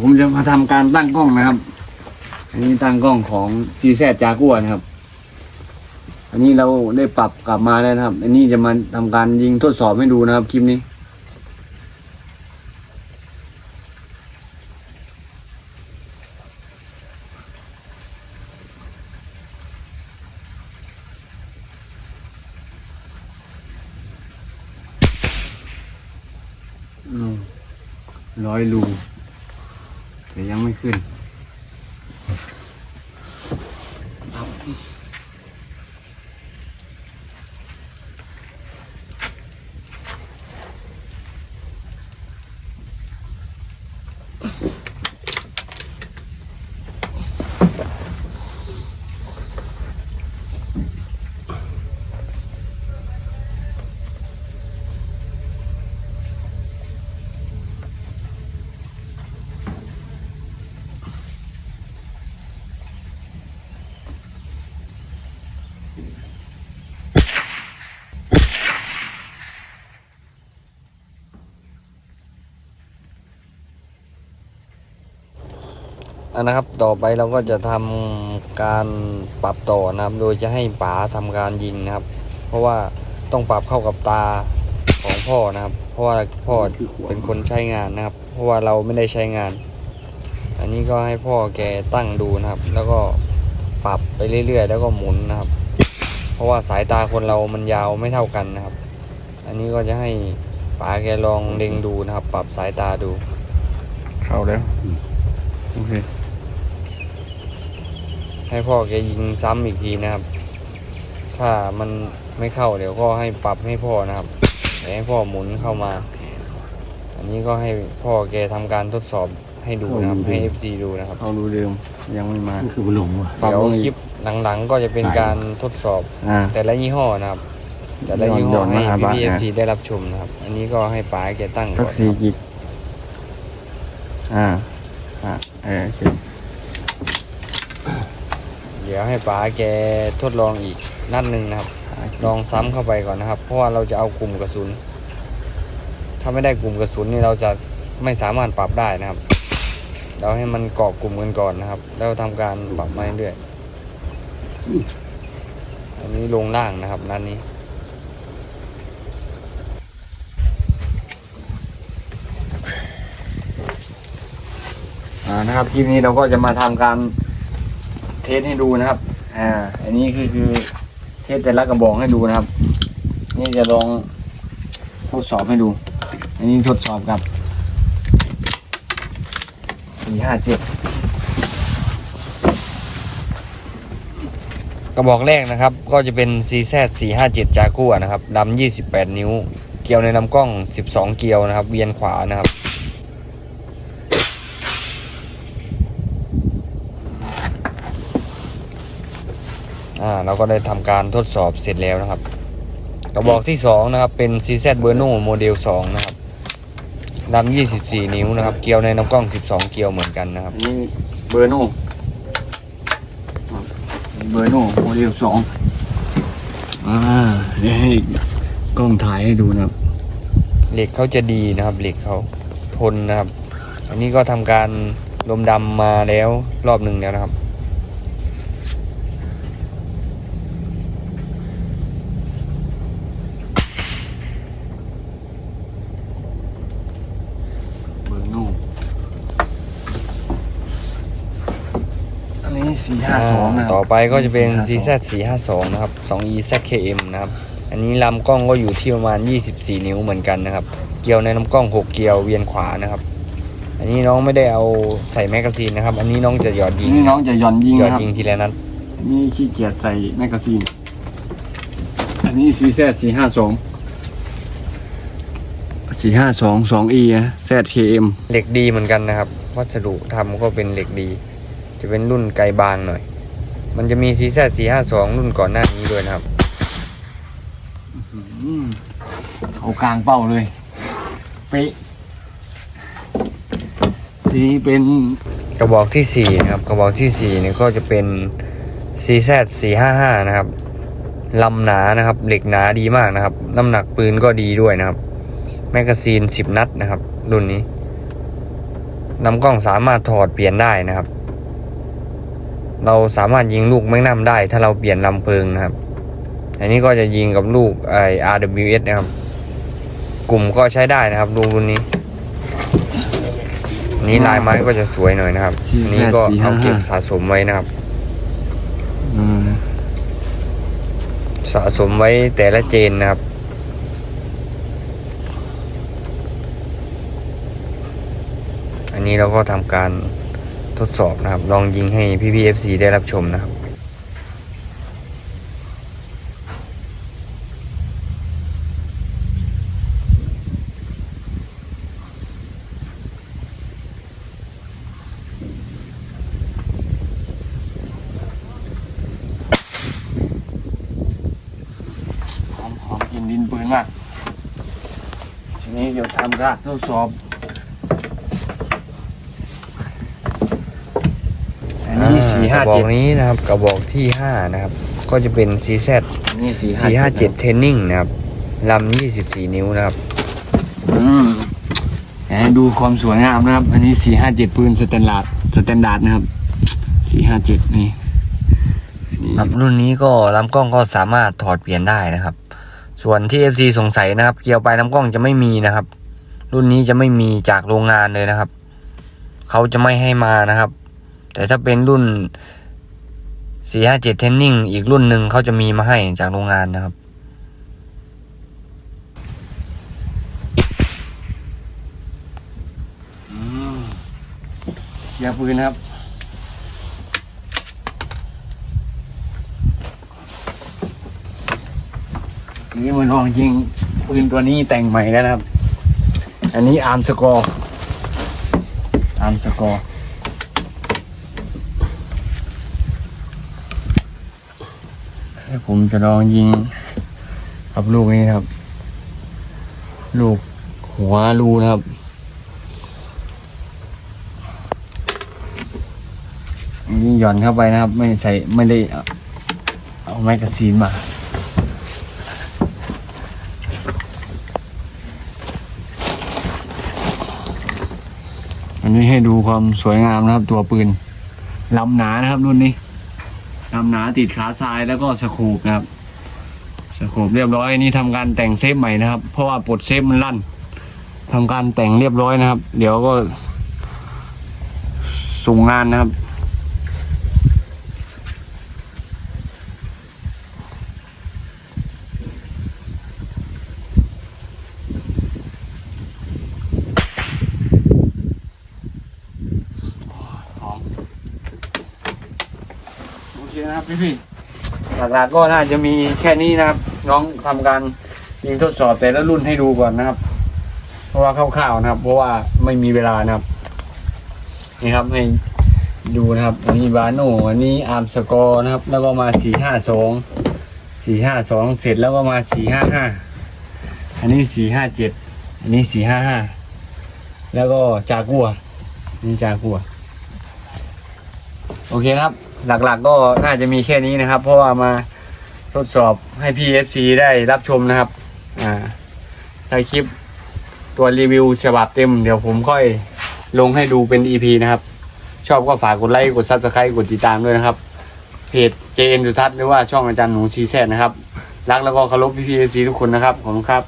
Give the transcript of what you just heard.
ผมจะมาทำการตั้งกล้องนะครับ อันนี้ตั้งกล้องของซีแซจากัวนะครับ อันนี้เราได้ปรับกลับมาแล้วนะครับ อันนี้จะมาทำการยิงทดสอบให้ดูนะครับคลิปนี้ร้อยรู แต่ยังไม่ขึ้น นนะครับต่อไปเราก็จะทำการปรับต่อนะครับ โดยจะให้ป๋าทำการยิงนะครับ เพราะว่าต้องปรับเข้ากับตาของพ่อนะครับ เพราะว่าพ่อเป็นคนใช้งานนะครับ เพราะว่าเราไม่ได้ใช้งาน อันนี้ก็ให้พ่อแกตั้งดูนะครับ แล้วก็ปรับไปเรื่อยๆ แล้วก็หมุนนะครับ เพราะว่าสายตาคนเรามันยาวไม่เท่ากันนะครับ อันนี้ก็จะให้ป๋าแกลองเล็งดูนะครับ ปรับสายตาดู เข้าแล้วโอเค ให้พ่อแกยิงซ้ำอีกทีนะครับ ถ้ามันไม่เข้าเดี๋ยวก็ให้ปรับให้พ่อนะครับเดี๋ยวให้พ่อหมุนเข้ามา อันนี้ก็ให้พ่อแกทำการทดสอบให้ดูนะครับ ให้ FC ดูนะครับเข้ารูเดิมยังไม่มาคือบุหลงว่ะปรับเดี๋ยวลงอีกคลิปหลังๆ ก็จะเป็นการทดสอบอ่า แต่ละยี่ห้อนะครับ แต่ละยี่ห้ย้ออนๆให้มาหาบ้านพี่นะ FC ได้รับชมนะครับ อันนี้ก็ให้ป๋าแกตั้งสัก่กอนสี่กิกอ่าอ่าเออโอเค เดี๋ยวให้ป๋าแกทดลองอีกนัดหนึ่งนะครับ ลองซ้ำเข้าไปก่อนนะครับ เพราะว่าเราจะเอากลุ่มกระสุน ถ้าไม่ได้กลุ่มกระสุนนี่เราจะไม่สามารถปรับได้นะครับ เราให้มันเกาะกลุ่มกันก่อนนะครับ แล้วทำการปรับมาเรื่อยๆอันนี้ลงล่างนะครับนัดนี้อ่านะครับคลิปนี้เราก็จะมาทำการ เทสให้ดูนะครับ อ่า อันนี้คือคือ เทสแต่ละกระบอกให้ดูนะครับ นี่จะลองทดสอบให้ดู อันนี้ทดสอบกับสี่ห้าเจ็ดกระบอกแรกนะครับ ก็จะเป็น CZ 457จากัวนะครับดำ28 นิ้ว เกลียวในลำกล้อง 12 เกลียวนะครับ เวียนขวานะครับ อ่าเราก็ได้ทำการทดสอบเสร็จแล้วนะครับ กระบอกที่สองนะครับ เป็น CZ b e r n o โมเดล2นะครับดำ24 นิ้วนะครับ เกลียวในน้ำกล้อง 12 เกลียวเหมือนกันนะครับ นี่เบอร์โน่เบอร์โน่โมเดลสองอ่าเดี๋ยวให้กล้องถ่ายให้ดูนะครับ เหล็กเขาจะดีนะครับ เหล็กเขาทนนะครับ อันนี้ก็ทำการลมดำมาแล้วรอบหนึ่งแล้วนะครับ เบอร์โน่อันนี้ สี่ห้าสองนะคต่รัอบไปก็จะเป็น CZ 452นะครับ 2E ZKM นะครับ อันนี้ลำกล้องก็อยู่ที่ประมาณ 24 นิ้วเหมือนกันนะครับ เกลียวในลำกล้อง 6 เกลียวเวียนขวานะครับ อันนี้น้องไม่ได้เอาใส่แมกกาซีนนะครับ อันนี้น้องจะหยอดยิงนี่น้องจะหย่อนยิงหยอดนะครับยิงทีละนัด อันนี้ขี้เกียจใส่แมกกาซีน อันนี้ซีแซสี่ห้าสองสี่ห้าสองสองอีแซดเคเอ็ม เหล็กดีเหมือนกันนะครับ วัสดุทำก็เป็นเหล็กดี จะเป็นรุ่นไกลบางหน่อย มันจะมี CZ 452รุ่นก่อนหน้านี้ด้วยนะครับเขากลางเป้าเลย เป๊ะทีนี้เป็นกระบอกที่สี่นะครับ กระบอกที่สี่เนี่ยก็จะเป็น CZ 455นะครับลำหนานะครับ เหล็กหนาดีมากนะครับ น้ำหนักปืนก็ดีด้วยนะครับ แมกกาซีน10นัดนะครับ รุ่นนี้ลำกล้องสามารถถอดเปลี่ยนได้นะครับ เราสามารถยิงลูกแมกนัมได้ ถ้าเราเปลี่ยนลำเพลิงนะครับ อันนี้ก็จะยิงกับลูกไอ RWS นะครับ กลุ่มก็ใช้ได้นะครับลูกรุ่นนี้ นี้ลายไม้ก็จะสวยหน่อยนะครับอันนี้ก็เอาเก็บสะสมไว้นะครับสะสมไว้แต่ละเจนนะครับอันนี้เราก็ทำการ ทดสอบนะครับ ลองยิงให้พี่พีเอฟซีได้รับชมนะครับหอมหอมกลินดินปืนมาก ทีนี้เดี๋ยวทำการทดสอบ อันนี้สี่ห้า กระบอเจ็กดนี้นะครับกระบอกที่ห้านะครับ ก็จะเป็น CZ อันนี้สี่457เทนนิ่งนะครับลำ24นิ้วนะครับอืมแต่ให้ดูความสวยงามนะครับ อันนี้สี่ห้าเจ็ดปืนสแตนดาร์ดสแตนดาร์ดนะครับสี่ห้าเจ็ดนี่อันนี้ครับรุ่นนี้ก็ลำกล้องก็สามารถถอดเปลี่ยนได้นะครับ ส่วนที่ FC สงสัยนะครับ เกียวปลายลำกล้องจะไม่มีนะครับ รุ่นนี้จะไม่มีจากโรงงานเลยนะครับ เขาจะไม่ให้มานะครับ แต่ถ้าเป็นรุ่น457เทนนิ่งอีกรุ่นหนึ่งเขาจะมีมาให้จากโรงงานนะครับอืมยาปืนครับ นี่มันลองยิงปืนตัวนี้แต่งใหม่แล้วนะครับ อันนี้อาร์มสกอร์อาร์มสกอร์ ผมจะลองยิงกับลูกนี้ครับ ลูกหัวรูนะครับนี่หย่อนเข้าไปนะครับ ไม่ใส่ไม่ได้เอาเอาแมกกาซีนมาอันนี้ให้ดูความสวยงามนะครับ ตัวปืนลำหนานะครับรุ่นนี้ ลำหนาติดขาซ้ายแล้วก็สโคบนะครับสโคบเรียบร้อยนี่ทำการแต่งเซฟใหม่นะครับ เพราะว่าปลดเซฟมันลั่นทำการแต่งเรียบร้อยนะครับ เดี๋ยวก็ส่งงานนะครับ หอมโอเคนะครับ พี่หลักๆก็น่าจะมีแค่นี้นะครับ น้องทำการยิงทดสอบแต่ละรุ่นให้ดูก่อนนะครับ เพราะว่าคร่าวๆนะครับ เพราะว่าไม่มีเวลานะครับ นี่ครับให้ดูนะครับอันนี้บาโนอันนี้อาร์มสกอร์นะครับ แล้วก็มาสี่ห้าสองสี่ห้าสองเสร็จแล้วก็มาสี่ห้าห้าอันนี้สี่ห้าเจ็ดอันนี้สี่ห้าห้าแล้วก็จากัวนี่จากัว โอเคครับ หลักๆก็น่าจะมีแค่นี้นะครับ เพราะว่ามาทดสอบให้พี่ FC ได้รับชมนะครับอ่าถ้าคลิปตัวรีวิวฉบับเต็ม เดี๋ยวผมค่อยลงให้ดูเป็น EP นะครับ ชอบก็ฝากกดไลค์กดซับสไครต์กดติดตามด้วยนะครับ เพจ JN สุทัศน์หรือว่าช่องอาจารย์หนูซีแซนะครับ รักแล้วก็เคารพพี่ๆ FC ทุกคนนะครับ ขอบคุณครับ